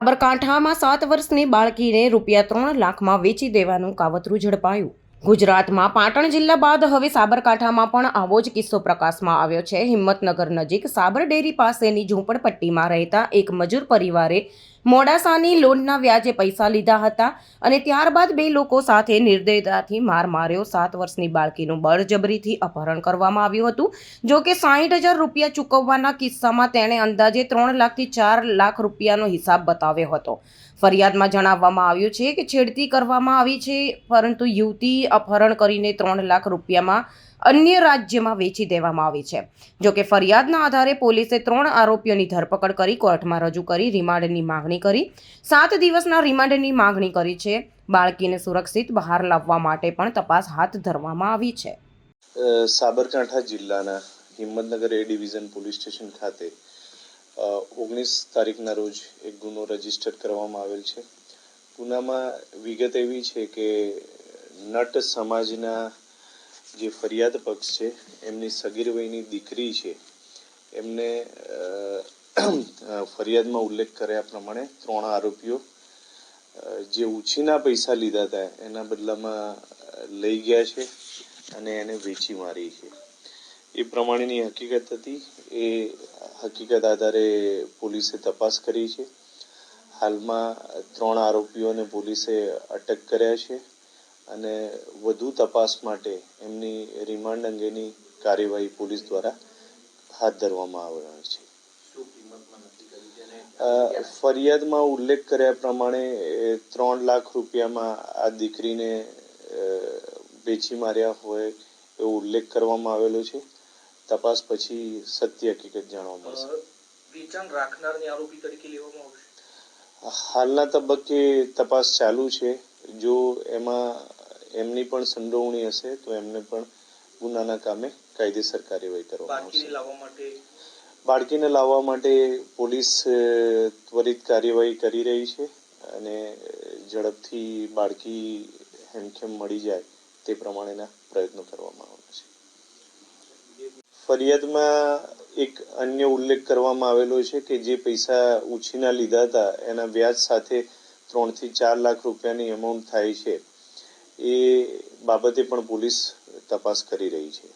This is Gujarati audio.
સાબરકાંઠામાં સાત વર્ષની બાળકીને રૂપિયા ત્રણ લાખમાં વેચી દેવાનું કાવતરું ઝડપાયું. ગુજરાતમાં પાટણ જિલ્લા બાદ હવે સાબરકાંઠામાં પણ આવો જ કિસ્સો પ્રકાશમાં આવ્યો છે. હિંમતનગર નજીક સાબર ડેરી પાસેની ઝૂંપડપટ્ટીમાં રહેતા એક મજૂર પરિવારે મોડાસાની લોનના વ્યાજે પૈસા લીધા હતા અને ત્યારબાદ બે લોકો સાથે નિર્દયતાથી માર માર્યો. સાત વર્ષની બાળકીનું બળજબરીથી અપહરણ કરવામાં આવ્યું હતું. જો કે સાહીઠ હજાર રૂપિયા ચૂકવવાના કિસ્સામાં તેણે અંદાજે ત્રણ લાખથી ચાર લાખ રૂપિયાનો હિસાબ બતાવ્યો હતો. ફરિયાદમાં જણાવવામાં આવ્યું છે કે છેડતી કરવામાં આવી છે, પરંતુ યુવતી અપહરણ કરીને ત્રણ લાખ રૂપિયામાં અન્ય રાજ્યમાં વેચી દેવામાં આવી છે. જોકે ફરિયાદના આધારે પોલીસે ત્રણ આરોપીઓની ધરપકડ કરી, કોર્ટમાં રજૂ કરી, રિમાન્ડની માંગણી કરી. સાત દિવસના રિમાન્ડની માંગણી કરી છે. બાળકીને સુરક્ષિત બહાર લાવવા માટે પણ તપાસ હાથ ધરવામાં આવી છે. સાબરકાંઠા જિલ્લાના Himmatnagar A division police station ખાતે ઓગણીસ તારીખના રોજ એક ગુનો રજિસ્ટર કરવામાં આવેલ છે. ગુનામાં વિગત એવી છે કે નટ સમાજના જે ફરિયાદ પક્ષ છે, એમની સગીર વયની દીકરી છે, એમને ફરિયાદમાં ઉલ્લેખ કર્યા પ્રમાણે ત્રણ આરોપીઓ જે ઉછીના પૈસા લીધા હતા, એના બદલામાં લઈ ગયા છે અને એને વેચી મારી છે. એ પ્રમાણેની હકીકત હતી. એ હકીકત આધારે પોલીસે તપાસ કરી છે. હાલમાં ત્રણ આરોપીઓને પોલીસે અટક કર્યા છે. અને વધુ તપાસ માટે એમની રિમાન્ડ અંગેની કાર્યવાહી પોલીસ દ્વારા હાથ ધરવામાં આવનાર છે. ફરિયાદમાં ઉલ્લેખ કર્યા પ્રમાણે ત્રણ લાખ રૂપિયામાં આ દીકરીને વેચી માર્યા હોય એવો ઉલ્લેખ કરવામાં આવેલો છે. તપાસ પછી સત્ય હકીકત જાણવા મળશે. વેચાણ રાખનારને આરોપી તરીકે લેવામાં આવશે? હાલના તબક્કે તપાસ ચાલુ છે. જો એમાં એમની પણ સંડોવણી હશે તો એમને પણ ગુનાના કામે કાયદેસર કાર્યવાહી કરવામાં આવશે. બાળકીને લાવવા માટે? પોલીસ ત્વરિત કાર્યવાહી કરી રહી છે અને ઝડપથી બાળકી હેમખેમ મળી જાય તે પ્રમાણેના પ્રયત્નો કરવામાં આવવાના છે. ફરિયાદમાં એક અન્ય ઉલ્લેખ કરવામાં આવેલો છે કે જે પૈસા ઉછીના લીધા હતા એના વ્યાજ સાથે ત્રણથી ચાર લાખ રૂપિયાની અમાઉન્ટ થાય છે. એ બાબતે પણ પોલીસ તપાસ કરી રહી છે.